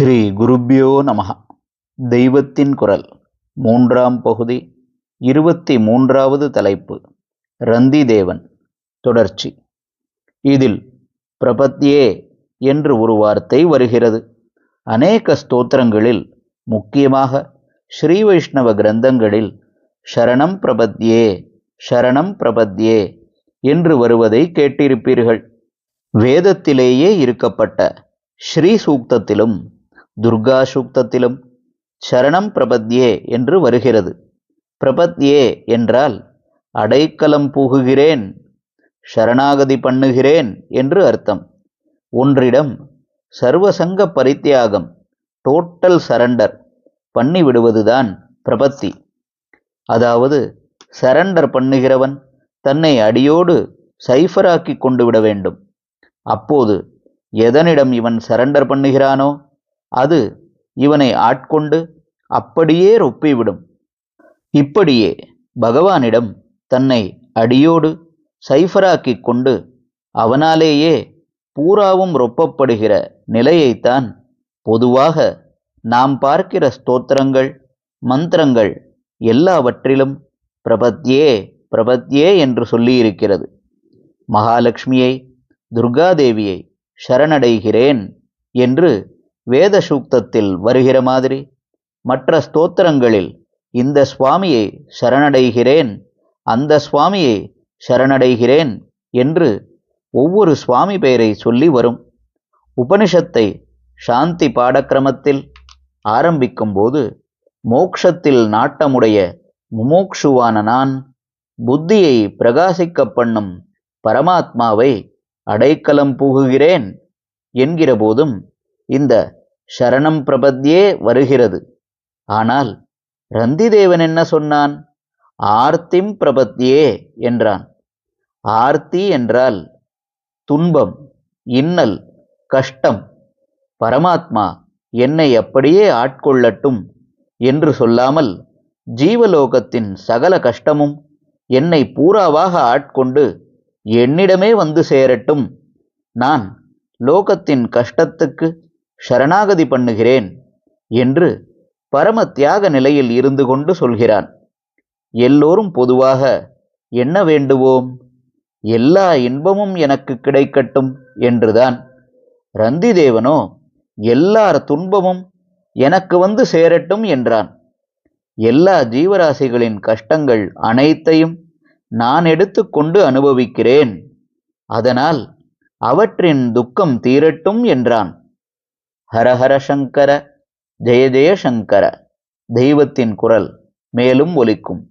ஸ்ரீ குருப்யோ நமஹ. தெய்வத்தின் குரல் மூன்றாம் பகுதி இருபத்தி மூன்றாவது தலைப்பு ரந்தி தேவன் தொடர்ச்சி. இதில் பிரபத்யே என்று ஒரு வார்த்தை வருகிறது. அநேக ஸ்தோத்திரங்களில் முக்கியமாக ஸ்ரீ வைஷ்ணவ கிரந்தங்களில் ஷரணம் பிரபத்யே ஷரணம் பிரபத்யே என்று வருவதை கேட்டிருப்பீர்கள். வேதத்திலேயே இருக்கப்பட்ட ஸ்ரீ சூக்தத்திலும் துர்கா சூக்தத்திலும் சரணம் பிரபத்யே என்று வருகிறது. பிரபத்யே என்றால் அடைக்கலம் புகுகிறேன் சரணாகதி பண்ணுகிறேன் என்று அர்த்தம். ஒன்றிடம் சர்வசங்க பரித்தியாகம் டோட்டல் சரண்டர் பண்ணிவிடுவதுதான் பிரபத்தி. அதாவது சரண்டர் பண்ணுகிறவன் தன்னை அடியோடு சைஃபராக்கி கொண்டு விட வேண்டும். அப்போது எதனிடம் இவன் சரண்டர் பண்ணுகிறானோ அது இவனை ஆட்கொண்டு அப்படியே ரொப்பிவிடும். இப்படியே பகவானிடம் தன்னை அடியோடு சைஃபராக்கி கொண்டு அவனாலேயே பூராவும் ரொப்பப்படுகிற நிலையைத்தான் பொதுவாக நாம் பார்க்கிற ஸ்தோத்திரங்கள் மந்திரங்கள் எல்லாவற்றிலும் பிரபத்யே பிரபத்யே என்று சொல்லியிருக்கிறது. மகாலட்சுமியை துர்காதேவியை சரணடைகிறேன் என்று வேத சூக்தத்தில் வருகிற மாதிரி. மற்ற ஸ்தோத்திரங்களில் இந்த சுவாமியை சரணடைகிறேன் அந்த சுவாமியை சரணடைகிறேன் என்று ஒவ்வொரு சுவாமி பெயரை சொல்லி வரும். உபனிஷத்தை சாந்தி பாடக்கிரமத்தில் ஆரம்பிக்கும்போது மோக்ஷத்தில் நாட்டமுடைய முமோக்ஷுவான நான் புத்தியை பிரகாசிக்க பண்ணும் பரமாத்மாவை அடைக்கலம் புகுகிறேன் என்கிற போதும் இந்த சரணம் பிரபத்தியே வருகிறது. ஆனால் ரந்திதேவன் என்ன சொன்னான்? ஆர்த்திம் பிரபத்தியே என்றான். ஆர்த்தி என்றால் துன்பம் இன்னல் கஷ்டம் பரமாத்மா என்னை அப்படியே ஆட்கொள்ளட்டும் என்று சொல்லாமல் ஜீவலோகத்தின் சகல கஷ்டமும் என்னை பூராவாக ஆட்கொண்டு என்னிடமே வந்து சேரட்டும். நான் லோகத்தின் கஷ்டத்துக்கு சரணாகதி பண்ணுகிறேன் என்று பரம தியாக நிலையில் இருந்து கொண்டு சொல்கிறான். எல்லோரும் பொதுவாக என்ன வேண்டுவோம்? எல்லா இன்பமும் எனக்கு கிடைக்கட்டும் என்றுதான். ரந்திதேவனோ எல்லார் துன்பமும் எனக்கு வந்து சேரட்டும் என்றான். எல்லா ஜீவராசிகளின் கஷ்டங்கள் அனைத்தையும் நான் எடுத்துக்கொண்டு அனுபவிக்கிறேன். அதனால் அவற்றின் துக்கம் தீரட்டும் என்றான். ஹரஹர சங்கர ஜெய ஜெய சங்கர தெய்வத்தின் குரல் மேலும் ஒலிக்கும்.